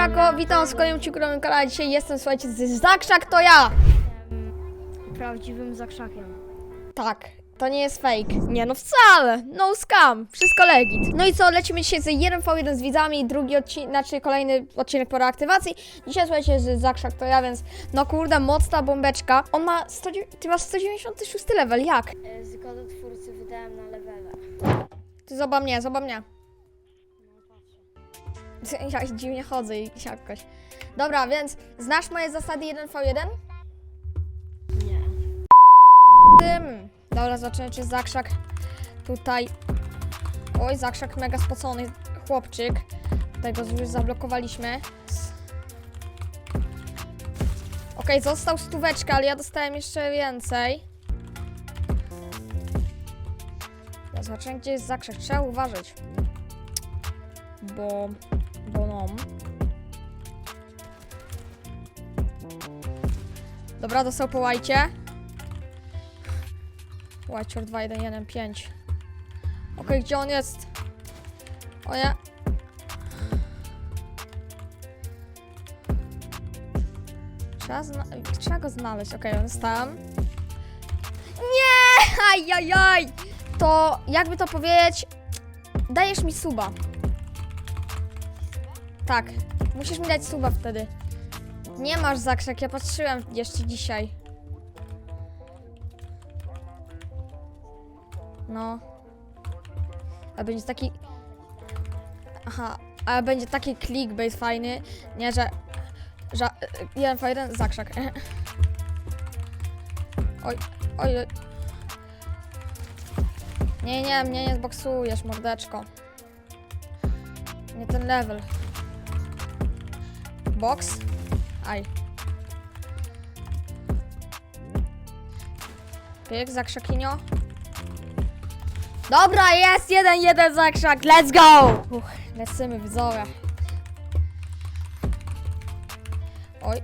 Siemanko, witam w kolejnym ciukrowym kanale. Dzisiaj jestem, słuchajcie, z Zakrzak to ja! prawdziwym zakrzakiem. Tak, to nie jest fake. Nie no wcale, no scam, wszystko legit. No i co, lecimy dzisiaj z 1v1 z widzami, drugi odcinek, znaczy kolejny odcinek po reaktywacji. Dzisiaj słuchajcie, z Zakrzak to ja, więc no kurde, mocna bombeczka. On ma 100, ty masz 196 level, jak? E, Z kodu twórcy wydałem na levele. Ty zoba mnie, zoba mnie. Ja dziwnie chodzę i jakoś. Dobra, więc znasz moje zasady 1v1? Nie. Tym. Dobra, zobaczymy, czy Zakrzak tutaj... Oj, Zakrzak mega spocony chłopczyk. Tego już zablokowaliśmy. Okej, został stóweczka, ale ja dostałem jeszcze więcej. Ja zobaczymy, gdzie jest Zakrzak. Trzeba uważać. Bo... Bo no... Dobra, dostał po łajcie. Whiteshore 2115. Okej, gdzie on jest? O nie. Trzeba, zna- trzeba go znaleźć. Okej, on jest tam. Nie! Ajajaj! To jakby to powiedzieć, dajesz mi suba. Tak, musisz mi dać suba wtedy. Nie masz zakrzek, ja patrzyłem jeszcze dzisiaj. No. A będzie taki. Aha, ale będzie taki clickbait fajny. Nie, że. że jeden w jeden. Oj, oj, oj. Nie, nie, mnie nie zboksujesz, mordeczko. Nie ten level. Box? Aj. Zakrzakinio. Dobra, jest jeden, jeden zakrzak, let's go! Uch, lecimy widzowie. Oj.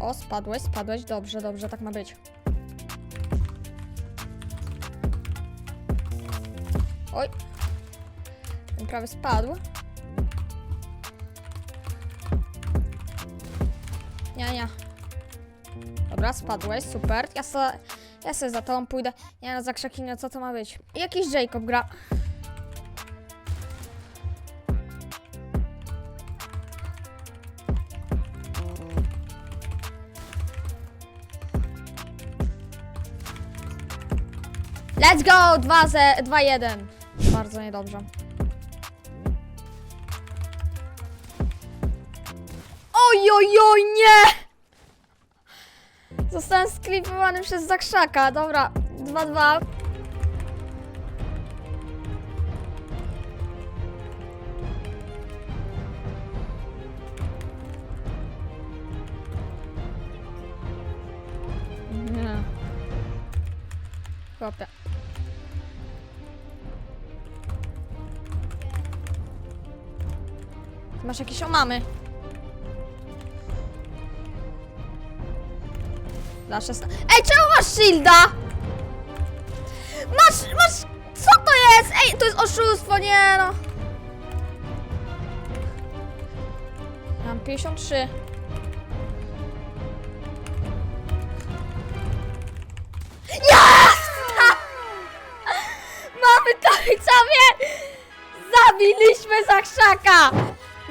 O, spadłeś, spadłeś, dobrze, dobrze, tak ma być. Oj. Prawie spadł. Nie, nie. Dobra, spadłeś, super. Ja se, ja se za tobą pójdę. Nie no, za krzaki, no co to ma być? Jakiś Jacob gra. Let's go! 2-1. Bardzo niedobrze. Oj, oj, oj, nie! Zostałem sklipowany przez Zakrzaka. Dobra, 2-2. Nie. Masz jakieś omamy? Dla 16. Ej, czemu masz shielda? Masz, masz, co to jest? Ej, to jest oszustwo, nie no. Mam 53. Yes! Mamy to widzowie! Zabiliśmy Zakrzaka!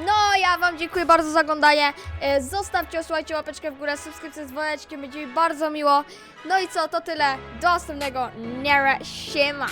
No, ja wam dziękuję bardzo za oglądanie. E, Zostawcie, słuchajcie, łapeczkę w górę, subskrypcję z dzwoneczkiem, będzie mi bardzo miło. No i co, to tyle. Do następnego. Nara, siema!